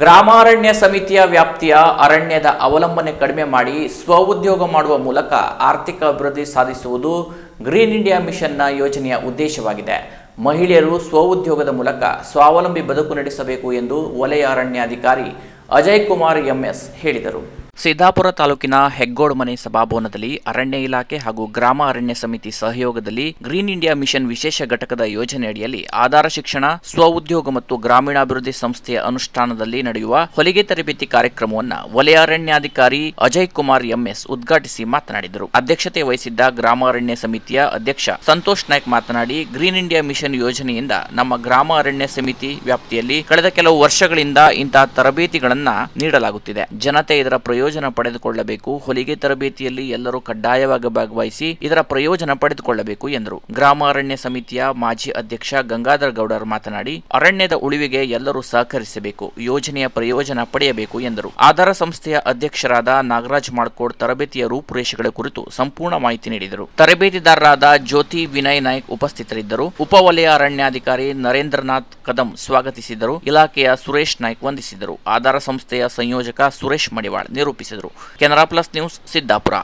ಗ್ರಾಮಾರಣ್ಯ ಸಮಿತಿಯ ವ್ಯಾಪ್ತಿಯ ಅರಣ್ಯದ ಅವಲಂಬನೆ ಕಡಿಮೆ ಮಾಡಿ ಸ್ವಉದ್ಯೋಗ ಮಾಡುವ ಮೂಲಕ ಆರ್ಥಿಕ ಅಭಿವೃದ್ಧಿ ಸಾಧಿಸುವುದು ಗ್ರೀನ್ ಇಂಡಿಯಾ ಮಿಷನ್ನ ಯೋಜನೆಯ ಉದ್ದೇಶವಾಗಿದೆ. ಮಹಿಳೆಯರು ಸ್ವಉದ್ಯೋಗದ ಮೂಲಕ ಸ್ವಾವಲಂಬಿ ಬದುಕು ನಡೆಸಬೇಕು ಎಂದು ವಲಯ ಅರಣ್ಯಾಧಿಕಾರಿ ಅಜಯ್ ಕುಮಾರ್ ಎಂಎಸ್ ಹೇಳಿದರು. ಸಿದ್ದಾಪುರ ತಾಲೂಕಿನ ಹೆಗ್ಗೋಡು ಮನೆ ಸಭಾಭವನದಲ್ಲಿ ಅರಣ್ಯ ಇಲಾಖೆ ಹಾಗೂ ಗ್ರಾಮ ಅರಣ್ಯ ಸಮಿತಿ ಸಹಯೋಗದಲ್ಲಿ ಗ್ರೀನ್ ಇಂಡಿಯಾ ಮಿಷನ್ ವಿಶೇಷ ಘಟಕದ ಯೋಜನೆಯಡಿಯಲ್ಲಿ ಆಧಾರ ಶಿಕ್ಷಣ ಸ್ವಉದ್ಯೋಗ ಮತ್ತು ಗ್ರಾಮೀಣಾಭಿವೃದ್ಧಿ ಸಂಸ್ಥೆಯ ಅನುಷ್ಠಾನದಲ್ಲಿ ನಡೆಯುವ ಹೊಲಿಗೆ ತರಬೇತಿ ಕಾರ್ಯಕ್ರಮವನ್ನು ವಲಯ ಅರಣ್ಯಾಧಿಕಾರಿ ಅಜಯ್ ಕುಮಾರ್ ಎಂಎಸ್ ಉದ್ಘಾಟಿಸಿ ಮಾತನಾಡಿದರು. ಅಧ್ಯಕ್ಷತೆ ವಹಿಸಿದ್ದ ಗ್ರಾಮ ಅರಣ್ಯ ಸಮಿತಿಯ ಅಧ್ಯಕ್ಷ ಸಂತೋಷ್ ನಾಯ್ಕ್ ಮಾತನಾಡಿ, ಗ್ರೀನ್ ಇಂಡಿಯಾ ಮಿಷನ್ ಯೋಜನೆಯಿಂದ ನಮ್ಮ ಗ್ರಾಮ ಅರಣ್ಯ ಸಮಿತಿ ವ್ಯಾಪ್ತಿಯಲ್ಲಿ ಕಳೆದ ಕೆಲವು ವರ್ಷಗಳಿಂದ ಇಂತಹ ತರಬೇತಿಗಳನ್ನು ನೀಡಲಾಗುತ್ತಿದೆ. ಜನತೆ ಇದರ ಪ್ರಯೋಜನ ಪಡೆದುಕೊಳ್ಳಬೇಕು. ಹೊಲಿಗೆ ತರಬೇತಿಯಲ್ಲಿ ಎಲ್ಲರೂ ಕಡ್ಡಾಯವಾಗಿ ಭಾಗವಹಿಸಿ ಇದರ ಪ್ರಯೋಜನ ಪಡೆದುಕೊಳ್ಳಬೇಕು ಎಂದರು. ಗ್ರಾಮ ಅರಣ್ಯ ಸಮಿತಿಯ ಮಾಜಿ ಅಧ್ಯಕ್ಷ ಗಂಗಾಧರ ಗೌಡರ್ ಮಾತನಾಡಿ, ಅರಣ್ಯದ ಉಳಿವಿಗೆ ಎಲ್ಲರೂ ಸಹಕರಿಸಬೇಕು, ಯೋಜನೆಯ ಪ್ರಯೋಜನ ಪಡೆಯಬೇಕು ಎಂದರು. ಆಧಾರ ಸಂಸ್ಥೆಯ ಅಧ್ಯಕ್ಷರಾದ ನಾಗರಾಜ್ ಮಾಡ್ಕೋಡ್ ತರಬೇತಿಯ ರೂಪುರೇಷೆಗಳ ಕುರಿತು ಸಂಪೂರ್ಣ ಮಾಹಿತಿ ನೀಡಿದರು. ತರಬೇತಿದಾರರಾದ ಜ್ಯೋತಿ ವಿನಯ್ ನಾಯ್ಕ್ ಉಪಸ್ಥಿತರಿದ್ದರು. ಉಪವಲಯ ಅರಣ್ಯಾಧಿಕಾರಿ ನರೇಂದ್ರನಾಥ್ ಕದಂ ಸ್ವಾಗತಿಸಿದರು. ಇಲಾಖೆಯ ಸುರೇಶ್ ನಾಯ್ಕ್ ವಂದಿಸಿದರು. ಆಧಾರ ಸಂಸ್ಥೆಯ ಸಂಯೋಜಕ ಸುರೇಶ್ ಮಡಿವಾಳ್ ನಿರೂಪಿಸಿದರು ಕೆನರಾ ಪ್ಲಸ್ ನ್ಯೂಸ್ ಸಿದ್ದಾಪುರ.